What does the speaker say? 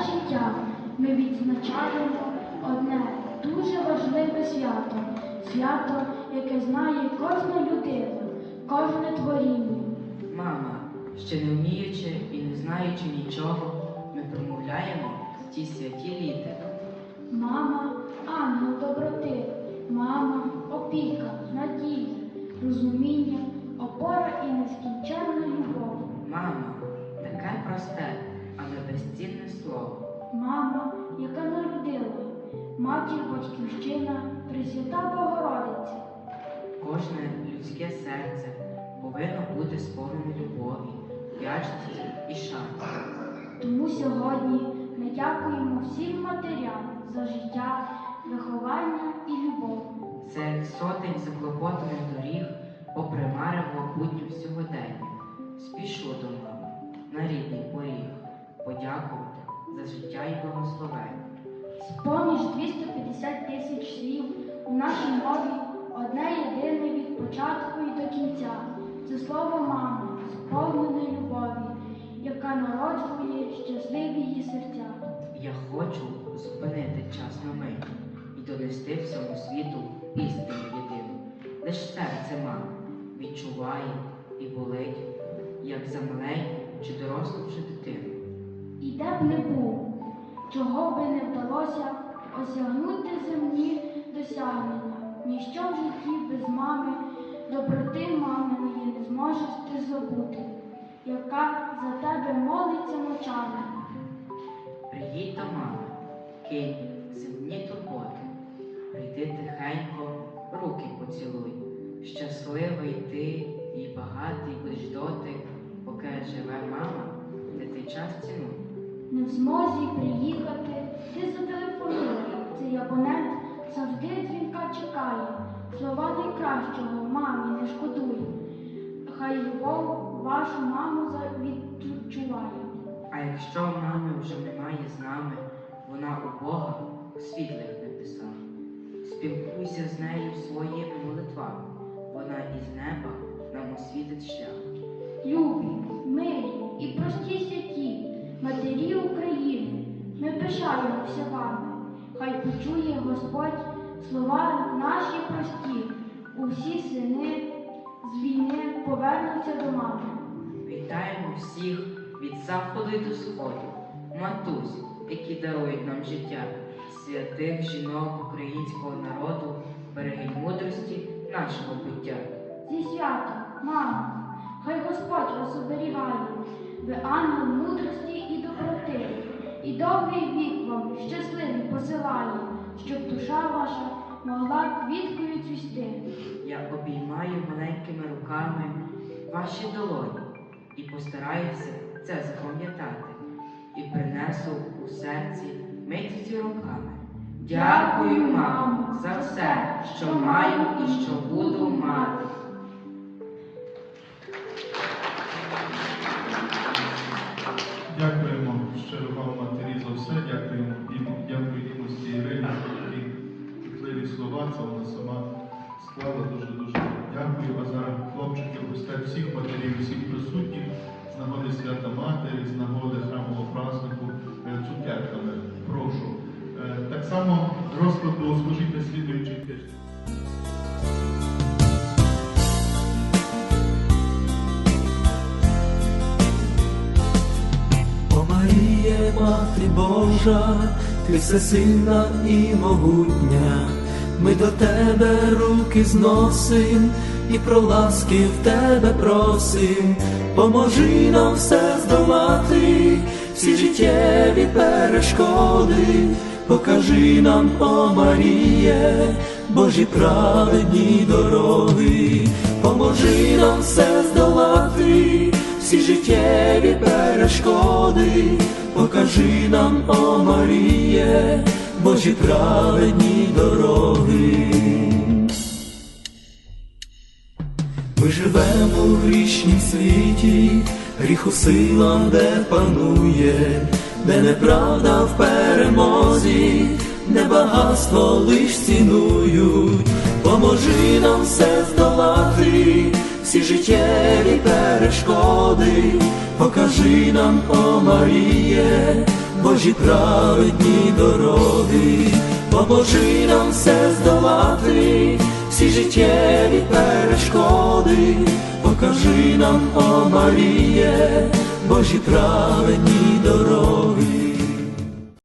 життя ми відзначаємо одне дуже важливе свято. Свято, яке знає кожна людина, кожне творіння. Мама, ще не вміючи і не знаючи нічого, ми промовляємо ті святі літери. Мама ангел доброти, мама опіка, Мама, яка народила, матір батьківщина, Пресвята Богородиця. Кожне людське серце повинно бути сповнене любові, вдячності і шансу. Тому сьогодні ми дякуємо всім матерям за життя, виховання і любов. Серед сотень заклопотаних доріг, попри марево буднів сьогодення, спішу до мами на рідний поріг, подякувати за життя і благословення. З-поміж 250 тисяч слів у нашій мові одне єдине від початку і до кінця. Це слово мами, сповнене любові, яка народжує щасливі її серця. Я хочу зупинити час на мить і донести всьому світу істину єдину. Лиш серце мами відчуває і болить, як за маленьку чи дорослу чи дитину. І де б не був, чого би не вдалося осягнути земні досягнення. Ніщо в житті без мами, доброти маминої не зможеш ти забути, яка за тебе молиться ночами. Приїдь до мами, кинь земні турботи, прийди тихенько, руки поцілуй. Щасливий ти і багатий будеш доти, поки живе мама, ти цей час цінуй. Не в змозі приїхати, ти зателефонуй. Цей абонент завжди дзвінка чекає. Слова найкращого мамі не шкодуй. Хай любов вашу маму відчуває. А якщо мами вже немає з нами, вона у Бога у світлих небесах. Спілкуйся з нею своїми молитвами, вона із неба Почує Господь слова наші прості. Усі сини з війни повернуться до мами. Вітаємо всіх від заходу до сходу, матусь, які дарують нам життя, святих жінок українського народу, берегинь мудрості нашого буття. Зі святом, мама, хай Господь вас оберігає, ви ангел мудрості і доброти, і довгий вік вам щасливий посилає, щоб душа ваша могла квіткою цвісти. Я обіймаю маленькими руками ваші долоні і постараюся це запам'ятати, і принесу у серці миті руками. Дякую, мамо, за все, що маю і що буду мати. Слова. Вона сама склала дуже дуже дякую. А зараз хлопчики гостять всіх матерів, всіх присутніх з нагоди свята Матері, з нагоди храмового празднику е, цукерками. Прошу. Е, Так само розклад богослужінь на слідуючий тиждень. О Маріє, Мати Божа, ти всесильна і могутня, ми до тебе руки зносим і про ласки в тебе просим, поможи нам все здолати, всі життєві перешкоди, покажи нам, о Маріє, Божі праведні дороги, поможи нам все здолати, всі життєві перешкоди, покажи нам, о Маріє, Божі праведні дороги. Ми живемо в грішнім світі, гріху сила, де панує, де неправда в перемозі, де багатство лиш цінують, поможи нам все здолати, всі життєві перешкоди, покажи нам, о Маріє, Божі праведні дороги, поможи нам все здолати, всі життєві перешкоди, покажи нам, о Маріє, Божі праведні дороги.